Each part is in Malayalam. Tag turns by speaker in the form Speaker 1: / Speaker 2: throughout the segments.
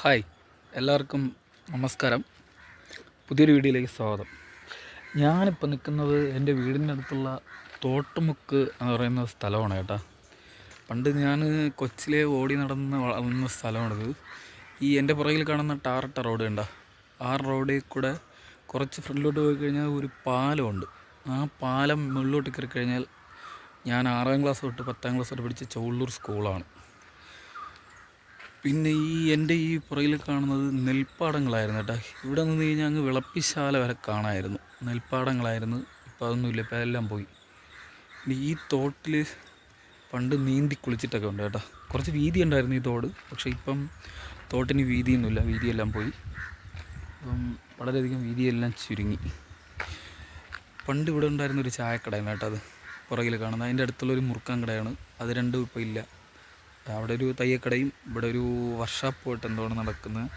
Speaker 1: ഹായ് എല്ലാവർക്കും നമസ്കാരം. പുതിയൊരു വീഡിയോയിലേക്ക് സ്വാഗതം. ഞാനിപ്പോൾ നിൽക്കുന്നത് എന്റെ വീടിന്റെ അടുത്തുള്ള തോട്ടുമുക്ക് എന്ന് പറയുന്ന സ്ഥലമാണ് കേട്ടോ. പണ്ട് ഞാൻ കൊച്ചിലെ ഓടി നടന്ന് വളർന്ന സ്ഥലമാണിത്. ഈ എന്റെ പുറകിൽ കാണുന്ന ടാറട്ട റോഡ് കണ്ട? ആ റോഡിൽ കൂടെ കുറച്ച് ഫ്രണ്ടിലോട്ട് പോയി കഴിഞ്ഞാൽ ഒരു പാലമുണ്ട്. ആ പാലം മുകളിലോട്ട് കയറി കഴിഞ്ഞാൽ ഞാൻ ആറാം ക്ലാസ് തൊട്ട് പത്താം ക്ലാസ് തൊട്ട് പഠിച്ച ചോള്ളൂർ സ്കൂളാണ്. പിന്നെ ഈ എന്റെ ഈ പുറകിൽ കാണുന്നത് നെൽപ്പാടങ്ങളായിരുന്നു കേട്ടോ. ഇവിടെ നിന്ന് കഴിഞ്ഞാൽ അങ്ങ് വിളപ്പിശാല വരെ കാണാമായിരുന്നു നെൽപ്പാടങ്ങളായിരുന്നു. ഇപ്പം അതൊന്നുമില്ല ഇപ്പം എല്ലാം പോയി. പിന്നെ ഈ തോട്ടിൽ പണ്ട് നീന്തി കുളിച്ചിട്ടൊക്കെ ഉണ്ട് കേട്ടോ. കുറച്ച് വീതി ഉണ്ടായിരുന്നു ഈ തോട് പക്ഷേ ഇപ്പം തോട്ടിന് വീതിയൊന്നുമില്ല വീതിയെല്ലാം പോയി. അപ്പം വളരെയധികം വീതിയെല്ലാം ചുരുങ്ങി. പണ്ട് ഇവിടെ ഉണ്ടായിരുന്ന ഒരു ചായക്കടയാണ് കേട്ടോ അത് പുറകിൽ കാണുന്നത്. അതിന്റെ അടുത്തുള്ളൊരു മുറുക്കാൻ കടയാണ്. അത് രണ്ടും ഇപ്പോൾ ഇല്ല. അവിടെ ഒരു തയ്യക്കടയും ഇവിടെ ഒരു വർക്ക്ഷോപ്പ് പോയിട്ട് എന്താണ് നടക്കുന്നത്.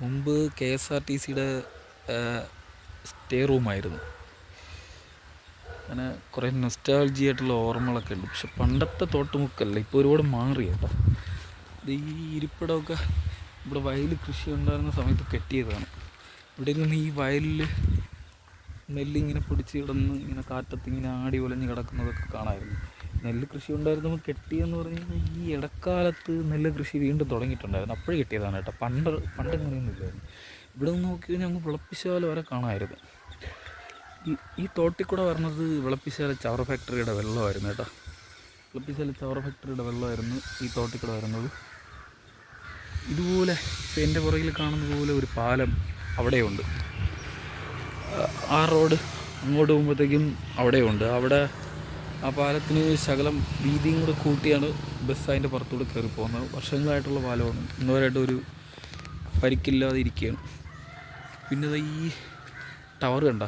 Speaker 1: മുമ്പ് കെ എസ് ആർ ടി സിയുടെ സ്റ്റേ റൂമായിരുന്നു അങ്ങനെ കുറേ നൊസ്റ്റാൾജി ആയിട്ടുള്ള ഓർമ്മകളൊക്കെ ഉണ്ട്. പക്ഷെ പണ്ടത്തെ തോട്ടുമുക്കല്ല ഇപ്പോൾ ഒരുപാട് മാറി കേട്ടോ. ഇത് ഈ ഇരിപ്പിടമൊക്കെ ഇവിടെ വയൽ കൃഷി ഉണ്ടായിരുന്ന സമയത്ത് കെട്ടിയതാണ്. ഇവിടെ നിന്ന് ഈ വയലിൽ നെല്ലിങ്ങനെ പിടിച്ച് കിടന്ന് ഇങ്ങനെ കാറ്റത്ത് ഇങ്ങനെ ആടി ഒലഞ്ഞ് കിടക്കുന്നതൊക്കെ കാണാമായിരുന്നു നെല്ല് കൃഷി ഉണ്ടായിരുന്നു കെട്ടിയെന്ന് പറഞ്ഞു കഴിഞ്ഞാൽ ഈ ഇടക്കാലത്ത് നെല്ല് കൃഷി വീണ്ടും തുടങ്ങിയിട്ടുണ്ടായിരുന്നു. അപ്പോഴേ കെട്ടിയതാണ് കേട്ടോ. പണ്ട് പണ്ട് ഇങ്ങനെയൊന്നും ഇല്ലായിരുന്നു ഇവിടെ നിന്ന് നോക്കി കഴിഞ്ഞാൽ അങ്ങ് വിളപ്പിശാല വരെ കാണാമായിരുന്നു. ഈ ഈ തോട്ടിൽ കൂടെ വരുന്നത് വിളപ്പിശാല ചവർ ഫാക്ടറിയുടെ വെള്ളമായിരുന്നു കേട്ടോ. വിളപ്പിശാല ചവർ ഫാക്ടറിയുടെ വെള്ളമായിരുന്നു ഈ തോട്ടിൽ കൂടെ വരുന്നത് ഇതുപോലെ ഇപ്പം എന്റെ പുറകിൽ കാണുന്ന പോലെ ഒരു പാലം അവിടെയുണ്ട്. ആ റോഡ് അങ്ങോട്ട് പോകുമ്പോഴത്തേക്കും അവിടെയുണ്ട്. അവിടെ ആ പാലത്തിന് ശകലം വീതിയും കൂടെ കൂട്ടിയാണ് ബസ് അതിന്റെ പുറത്തൂടെ കയറി പോകുന്നത്. വർഷങ്ങളായിട്ടുള്ള പാലമാണ്. ഇന്നുവരായിട്ട് ഒരു പരിക്കില്ലാതെ ഇരിക്കുകയാണ്. പിന്നെ ഈ ടവർ കണ്ട?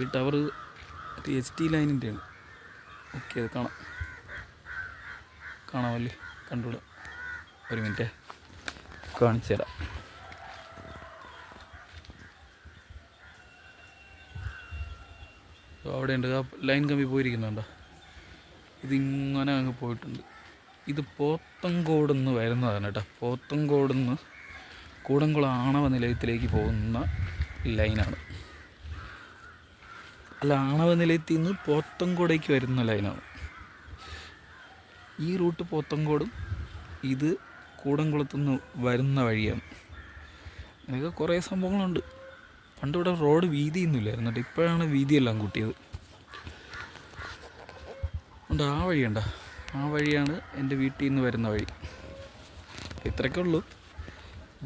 Speaker 1: ഈ ടവർ എച്ച് ടി ലൈനിന്റെയാണ് ഓക്കെ അത് കാണാം. കാണാമല്ലേ കണ്ടുവിടാം. ഒരു മിനിറ്റ് കാണിച്ചു തരാം അവിടെ ഉണ്ട് ആ ലൈൻ കമ്പി പോയിരിക്കുന്നുണ്ടോ? ഇതിങ്ങനെ അങ്ങ് പോയിട്ടുണ്ട്. ഇത് പോത്തങ്കോട് നിന്ന് വരുന്നതാണ് കേട്ടോ. പോത്തങ്കോട് നിന്ന് കൂടംകുളം ആണവ നിലയത്തിലേക്ക് പോകുന്ന ലൈനാണ്. അല്ല ആണവ നിലയത്തിൽ നിന്ന് പോത്തങ്കോടേക്ക് വരുന്ന ലൈനാണ്. ഈ റൂട്ട് പോത്തങ്കോടും ഇത് കൂടംകുളത്തുനിന്ന് വരുന്ന വഴിയാണ്. അങ്ങനെയൊക്കെ കുറേ സംഭവങ്ങളുണ്ട്. പണ്ട് ഇവിടെ റോഡ് വീതിയൊന്നുമില്ലായിരുന്നു കേട്ടോ ഇപ്പോഴാണ് വീതിയെല്ലാം കൂട്ടിയത്. ഉണ്ട് ആ വഴിയുണ്ട ആ വഴിയാണ് എന്റെ വീട്ടിൽ നിന്ന് വരുന്ന വഴി. ഇത്രയൊക്കെ ഉള്ളൂ.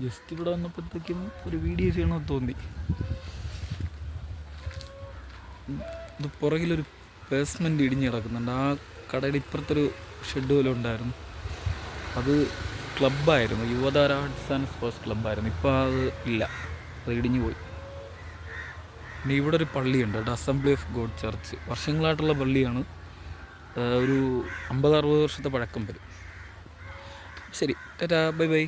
Speaker 1: ജസ്റ്റ് ഇവിടെ വന്നപ്പോഴത്തേക്കും ഒരു വീഡിയോ ചെയ്യണമെന്ന് തോന്നി. ഇത് പുറകിലൊരു ബേസ്മെന്റ് ഇടിഞ്ഞ് കിടക്കുന്നുണ്ട്. ആ കടയുടെ ഇപ്പുറത്തൊരു ഷെഡ് പോലെ ഉണ്ടായിരുന്നു. അത് ക്ലബ്ബായിരുന്നു യുവതാര ആർട്സ് ആൻഡ് സ്പോർട്സ് ക്ലബ്ബായിരുന്നു ഇപ്പോൾ അത് ഇല്ല. അത് ഇടിഞ്ഞു പോയി. പിന്നെ ഇവിടെ ഒരു പള്ളിയുണ്ട്. കേട്ടോ അസംബ്ലി ഓഫ് ഗോഡ് ചർച്ച് വർഷങ്ങളായിട്ടുള്ള പള്ളിയാണ്. ഒരു അമ്പത് അറുപത് വർഷത്തെ പഴക്കം വരും. ശരി ടാറ്റാ ബൈ ബൈ.